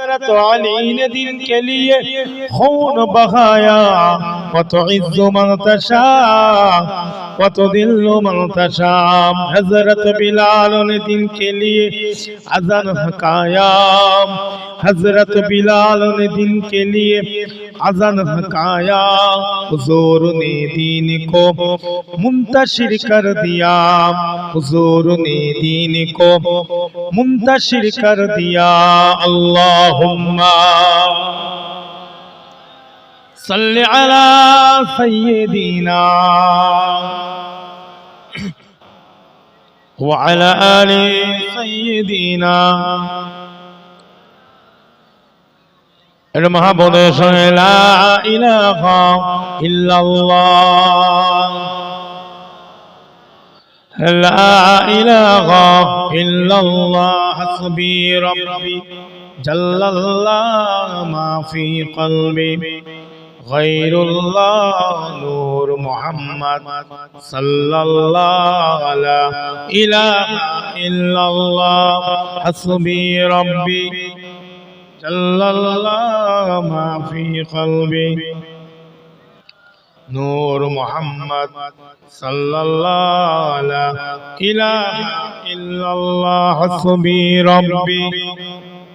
سلط علینا دین خون بغايا وتعز من تشاء. وتضل من تشاء حضرت بلال نے دین کے لیے اذان حکایا حضرت بلال نے دین کے لیے اذان حکایا حضور نے دین کو منتشر کر دیا حضور نے دین کو منتشر کر دیا اللہم صل على سيدنا وعلى آل سيدنا. المحبود صلى لا إله إلا الله لا إله إلا الله حسبي ربي جل الله ما في قلبي খৈরুল্লাহ নূর মোহাম্মদ সাল্লাল্লাহ ইলাহা ইল্লাল্লাহ। হাসবি রব্বি। জাল্লাল্লাহ মা ফি কলবি। নূর মোহাম্মদ সাল্লাল্লাহ ইলাহা ইল্লাল্লাহ। হাসবি রব্বি।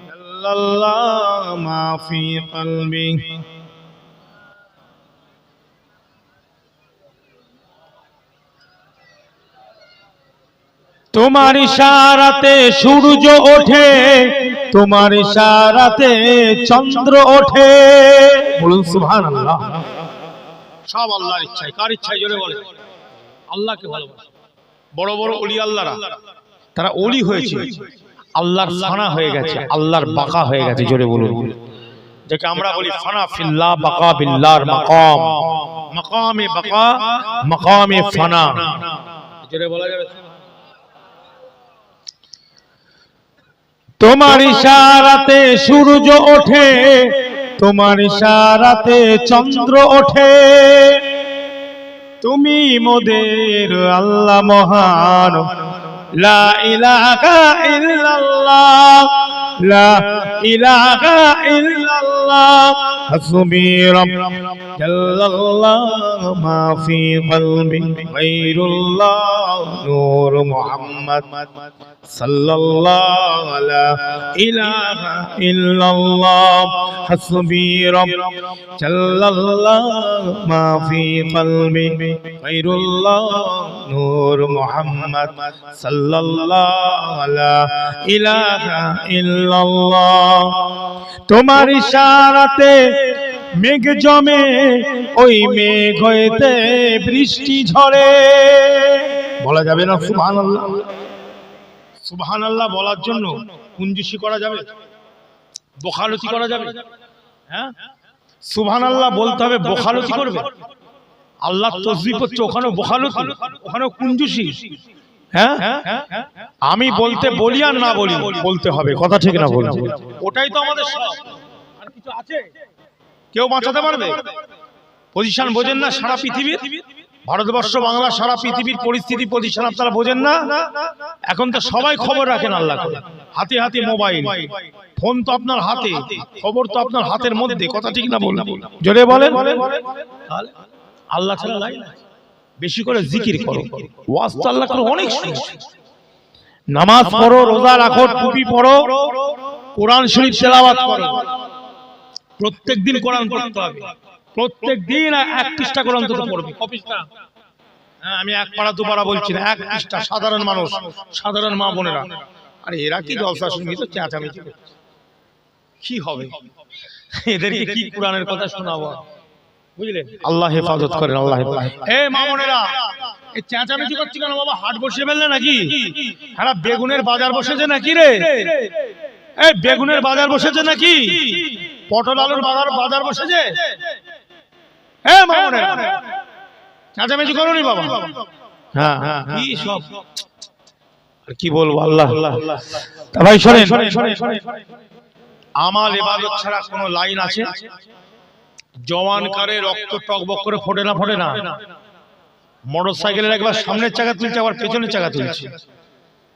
জাল্লাল্লাহ মা ফি কলবি। তোমার ইশারাতে সূর্য ওঠে তোমার ইশারাতে চন্দ্র ওঠে। বলুন সুবহানাল্লাহ। সব আল্লাহর ইচ্ছায়। কার ইচ্ছায় জোরে বলে আল্লাহকে ভালোবাসে। বড় বড় ওলি আল্লাহরা। তারা ওলি হয়েছে। আল্লাহর ফানা হয়ে গেছে আল্লাহর বাকা হয়ে গেছে জোরে বলুন। যাকে আমরা বলি ফানা ফিল্লাহ বাকা বিল্লাহর মাকাম। মাকামে বাকা মাকামে ফানা। জোরে বলা যাবে। তোমার ইশারাতে সূর্য ওঠে, তোমার ইশারাতে চন্দ্র ওঠে। তুমি মোদের আল্লাহ মহান। লা ইলাহা ইল্লাল্লাহ, লা ইলাহা ইল্লাল্লাহ। হাসবি রাব্বি জাল্লাল্লাহ মা ফি কলবি গায়রুল্লাহ নূর মুহাম্মদ সাল্লাল্লাহ লা ইলাহা ইল্লাল্লাহ হাসবি রাব্বি জাল্লাল্লাহ মা ফি কলবি গায়রুল্লাহ নূর মুহাম্মদ সাল্লাল্লাহ লা ইলাহা ইল্লাল্লাহ। তোমার ইশারাতে মেঘ জমে, ওই মেঘ হইতে বৃষ্টি ঝরে। বলা যাবে না, সুবহানাল্লাহ? সুবহানাল্লাহ বলার জন্য কুঞ্জুসি করা যাবে? বখালতি করা যাবে? হ্যাঁ? সুবহানাল্লাহ বলতে হবে বখালতি করবে। আল্লাহ তসবিহ করছে ওখানে বখালতি ওখানে কুঞ্জুসি। হ্যাঁ? আমি বলতে বলি আর না বলি, বলতে হবে। কথা ঠিক না বলি ওটাই তো আমাদের কেউ বাঁচাতে পারবে? পজিশন বোঝেন না সারা পৃথিবীর? ভারতবর্ষ বাংলা সারা পৃথিবীর পরিস্থিতি পজিশন আপনারা বোঝেন না? এখন তো সবাই খবর রাখেন আল্লাহ করে হাতে হাতে মোবাইল। ফোন তো আপনার হাতে। খবর তো আপনার হাতের মধ্যে। কথা ঠিক না বলুন জোরে বলেন। আল্লাহ ছাড়া লাই বেশি করে জিকির করো। ওয়াজ তো আল্লাহ করে অনেক নামাজ পড়ো রোজা রাখো টুপি পড়ো কোরআন শরীফ তেলাওয়াত করো। প্রত্যেক দিন কোরআন পড়তে হবে। প্রত্যেক দিন এক পৃষ্ঠা কোরআন অন্তত পড়বে? হ্যাঁ, আমি এক পাড়া দু পাড়া বলছি না এক পৃষ্ঠা সাধারণ মানুষ সাধারণ মা বোনেরা। আরে এরা কি জলসা শুনবি তো চেঁচামেচি করছে। কি হবে? এদেরকে কি কোরআনের কথা শোনাবো? বুঝলেন আল্লাহ হেফাজত করেন আল্লাহ হেফাজত এ মা বোনেরা এই চেঁচামেচি করছি কেন বাবা? হাট বসিয়ে ফেললে নাকি? হ্যাঁ বেগুনের বাজার বসেছে নাকি রে? এই বেগুনের বাজার বসেছে নাকি? পটল আলুর বাজার বাজার বসেছে? হ্যাঁ চেঁচামেচি বাবা। হ্যাঁ হ্যাঁ কি সব? আর কি বলব আল্লাহ। তা ভাই শোনেন। আমাল ইবাদত ছাড়া কোনো লাইন আছে? জওয়ান কারে রক্ত টকবক করে ফোটে না ফোটে না? মোটর সাইকেলের একবার সামনের চাকা তুলছে আবার পেছনের চাকা তুলছে।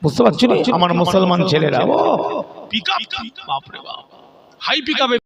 বুঝতে পারছি আমার মুসলমান ছেলেরা ও পিকআপ বাপরে বাপ। হাই পিক আপে